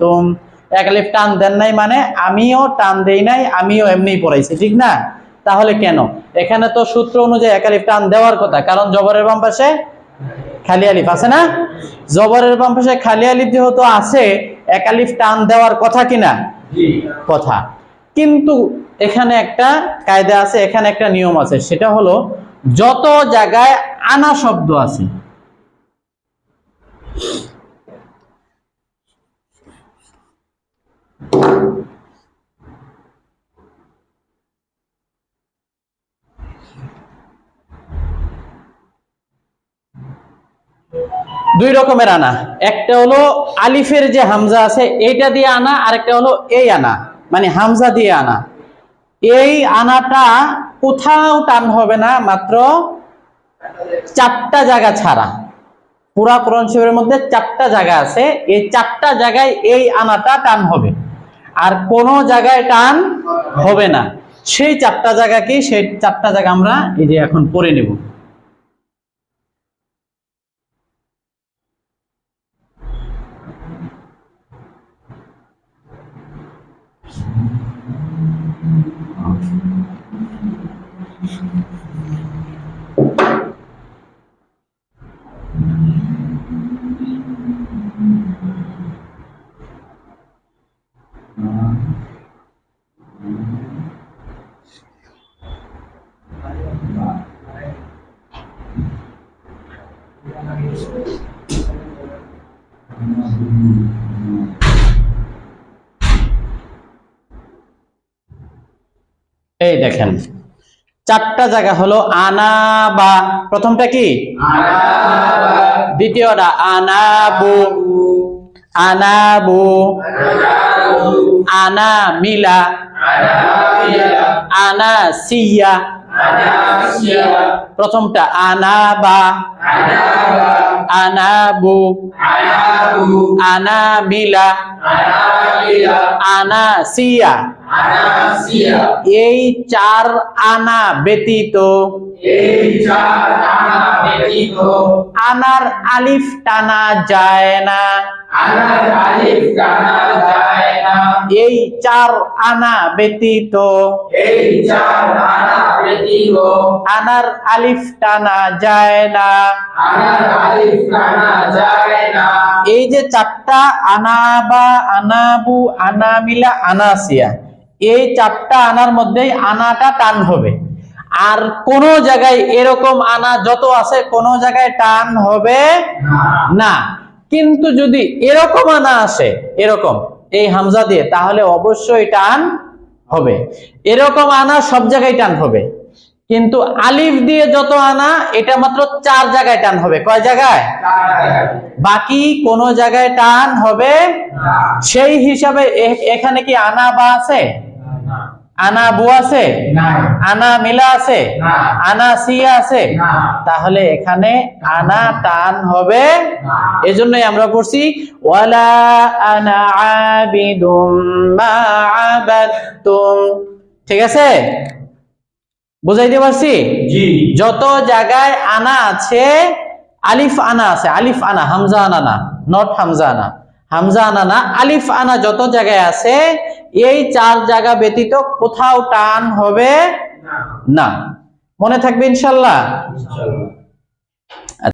তুম এক আলিফ টান দেন নাই মানে আমিও টান দেই নাই আমিও এমনিই পড়াইছি ঠিক না? তাহলে কেন? এখানে তো সূত্র অনুযায়ী এক আলিফ টান দেওয়ার কথা কারণ জবরের বাম পাশে খালি আলিফ আছে না? জবরের বাম পাশে খালি আলিফ যেহেতু আছে এক আলিফ টান দেওয়ার কথা কিনা? কথা। কিন্তু এখানে একটা কায়দা আছে এখানে একটা নিয়ম আছে সেটা হলো যত জায়গায় আনা শব্দ আছে দুই রকমের আনা। একটা হলো আলিফের যে হামজা আছে, এইটা দিয়ে আনা, আরেকটা হলো এই আনা। মানে হামজা দিয়ে আনা। এই আনাটা কোথাও টান হবে না, মাত্র চারটা জায়গা ছাড়া। পুরা কোরআন শরীফের মধ্যে চারটা জায়গা আছে, এই চারটা জায়গায় এই আনাটা টান হবে। আর কোনো জায়গায় টান হবে না। সেই চারটা জায়গা কি সেই চারটা জায়গা আমরা এই যে এখন পড়ে নেব। এই দেখেন, চারটা জায়গা হলো আনা বা প্রথমটা কি? দ্বিতীয়টা আনাবু। আনাবু। আনা মিলা আনা সিয়া প্রথমটা আনাবা। আনাবু। আনা মিলা আনা সিয়া এই চার আনা ব্যতীত। আনার আলিফ টানা যায় না। এই চার আনা ব্যতীত। আনার আলিফ টানা যায় না। এই যে চারটা আনা বা আনাবু আনামিলা আনাসিয়া এই চারটা আনার মধ্যেই আনাটা টান হবে। আর কোন জায়গায় এরকম আনা যত আছে কোন জায়গায় টান হবে না। কিন্তু যদি এরকম আনা আসে এরকম এই হামজা দিয়ে তাহলে অবশ্যই টান হবে। এরকম আনা সব জায়গায় টান হবে। কিন্তু আলিফ দিয়ে যত আনা এটা মাত্র চার জায়গায় টান হবে। কয় জায়গায়? বাকি কোন জায়গায় টান হবে সেই হিসাবে এখানে কি আনা বা আছে? আনা বু আছে? আনা মিলা আছে? আনা সিয়া আছে? তাহলে এখানে আনা টান হবে। এজন্যই আমরা পড়ছি ওয়ালা আনা আবিদুম মা আবাদতুম। ঠিক আছে? বুঝাইতে পারছি? যত জায়গায় আনা আছে আলিফ আনা আছে আলিফ আনা হামজা আনা না নট হামজা আনা। হামজা আনা না আলিফ আনা যত জায়গায় আছে এই চার জায়গা ব্যতীত কোথাও টান হবে না। মনে থাকবে ইনশাল্লাহ।